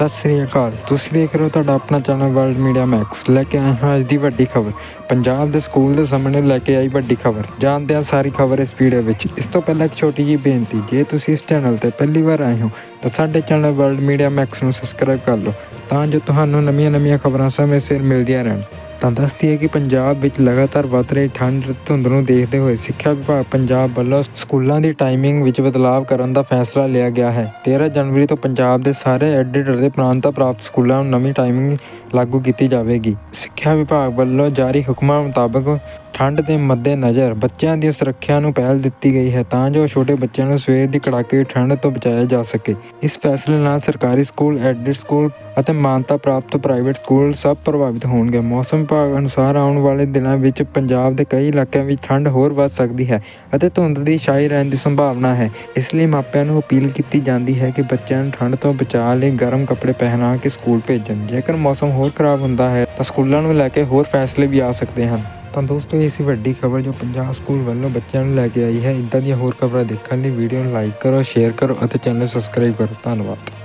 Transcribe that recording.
ਸਤਿ ਸ੍ਰੀ ਅਕਾਲ। ਤੁਸੀਂ ਦੇਖ ਰਹੇ ਹੋ ਤੁਹਾਡਾ ਆਪਣਾ ਚੈਨਲ ਵਰਲਡ ਮੀਡੀਆ ਮੈਕਸ। ਲੈ ਕੇ ਆਏ ਹਾਂ ਅੱਜ ਦੀ ਵੱਡੀ ਖਬਰ। ਪੰਜਾਬ ਦੇ ਸਕੂਲ ਦੇ ਸਾਹਮਣੇ ਲੈ ਕੇ ਆਈ ਵੱਡੀ ਖਬਰ। ਜਾਣਦੇ ਹਾਂ ਸਾਰੀ ਖਬਰ ਇਸ ਵੀਡੀਓ ਵਿੱਚ। ਇਸ ਤੋਂ ਪਹਿਲਾਂ ਇੱਕ ਛੋਟੀ ਜਿਹੀ ਬੇਨਤੀ, ਜੇ ਤੁਸੀਂ ਇਸ ਚੈਨਲ ਤੇ ਪਹਿਲੀ ਵਾਰ ਆਏ ਹੋ, ਤਾਂ ਸਾਡੇ ਚੈਨਲ ਵਰਲਡ ਮੀਡੀਆ ਮੈਕਸ ਨੂੰ ਸਬਸਕ੍ਰਾਈਬ ਕਰ ਲਓ, ਤਾਂ ਜੋ ਤੁਹਾਨੂੰ ਨਵੀਆਂ-ਨਵੀਆਂ ਖਬਰਾਂ ਸਮੇਂ ਸਿਰ ਮਿਲਦੀਆਂ ਰਹਿਣ। ਤਾਂ ਦੱਸਦੀ ਹੈ ਕਿ ਪੰਜਾਬ ਵਿੱਚ ਲਗਾਤਾਰ ਵੱਧ ਰਹੀ ਠੰਡ ਧੁੰਦ ਨੂੰ ਦੇਖਦੇ ਹੋਏ ਸਿੱਖਿਆ ਵਿਭਾਗ ਪੰਜਾਬ ਵੱਲੋਂ ਸਕੂਲਾਂ ਦੀ ਟਾਈਮਿੰਗ ਵਿੱਚ ਬਦਲਾਅ ਕਰਨ ਦਾ ਫੈਸਲਾ ਲਿਆ ਗਿਆ ਹੈ। 13 ਜਨਵਰੀ ਤੋਂ ਪੰਜਾਬ ਦੇ ਸਾਰੇ ਐਡਿਟਰ ਅਤੇ ਪ੍ਰਾਂਤਾ ਪ੍ਰਾਪਤ ਸਕੂਲਾਂ ਨੂੰ ਨਵੀਂ ਟਾਈਮਿੰਗ ਲਾਗੂ ਕੀਤੀ ਜਾਵੇਗੀ। ਸਿੱਖਿਆ ਵਿਭਾਗ ਵੱਲੋਂ ਜਾਰੀ ਹੁਕਮਾਂ ਮੁਤਾਬਕ ਠੰਡ ਦੇ ਮੱਦੇਨਜ਼ਰ ਬੱਚਿਆਂ ਦੀ ਸੁਰੱਖਿਆ ਨੂੰ ਪਹਿਲ ਦਿੱਤੀ ਗਈ ਹੈ ਤਾਂ ਜੋ ਛੋਟੇ ਬੱਚਿਆਂ ਨੂੰ ਸਵੇਰ ਦੀ ਕੜਾਕੇ ਠੰਡ ਤੋਂ ਬਚਾਇਆ ਜਾ ਸਕੇ। ਇਸ ਫੈਸਲੇ ਨਾਲ ਸਰਕਾਰੀ ਸਕੂਲ ਐਡਿਡ ਸਕੂਲ ਅਤੇ ਮਾਨਤਾ ਪ੍ਰਾਪਤ ਪ੍ਰਾਈਵੇਟ ਸਕੂਲ ਸਭ ਪ੍ਰਭਾਵਿਤ ਹੋਣਗੇ। ਮੌਸਮ ਵਿਭਾਗ ਅਨੁਸਾਰ ਆਉਣ ਵਾਲੇ ਦਿਨਾਂ ਵਿੱਚ ਪੰਜਾਬ ਦੇ ਕਈ ਇਲਾਕਿਆਂ ਵਿੱਚ ਠੰਡ ਹੋਰ ਵੱਧ ਸਕਦੀ ਹੈ ਅਤੇ ਧੁੰਦ ਦੀ ਛਾਈ ਰਹਿਣ ਦੀ ਸੰਭਾਵਨਾ ਹੈ। ਇਸ ਲਈ ਮਾਪਿਆਂ ਨੂੰ ਅਪੀਲ ਕੀਤੀ ਜਾਂਦੀ ਹੈ ਕਿ ਬੱਚਿਆਂ ਨੂੰ ਠੰਡ ਤੋਂ ਬਚਾਅ ਲਈ ਗਰਮ ਕੱਪੜੇ ਪਹਿਨਾ ਕੇ ਸਕੂਲ ਭੇਜਣ। ਜੇਕਰ ਮੌਸਮ ਹੋਰ ਖਰਾਬ ਹੁੰਦਾ ਹੈ ਤਾਂ ਸਕੂਲਾਂ ਨੂੰ ਲੈ ਕੇ ਹੋਰ ਫੈਸਲੇ ਵੀ ਆ ਸਕਦੇ ਹਨ। ਤਾਂ ਦੋਸਤੋ, ਇਹ ਸੀ ਵੱਡੀ ਖਬਰ ਜੋ ਪੰਜਾਬ ਸਕੂਲ ਵੱਲੋਂ ਬੱਚਿਆਂ ਨੂੰ ਲੈ ਕੇ ਆਈ ਹੈ। ਇਦਾਂ ਦੀਆਂ ਹੋਰ ਖਬਰਾਂ ਦੇਖਣ ਲਈ ਵੀਡੀਓ ਨੂੰ ਲਾਈਕ ਕਰੋ, ਸ਼ੇਅਰ ਕਰੋ ਅਤੇ ਚੈਨਲ ਨੂੰ ਸਬਸਕ੍ਰਾਈਬ ਕਰੋ। ਧੰਨਵਾਦ।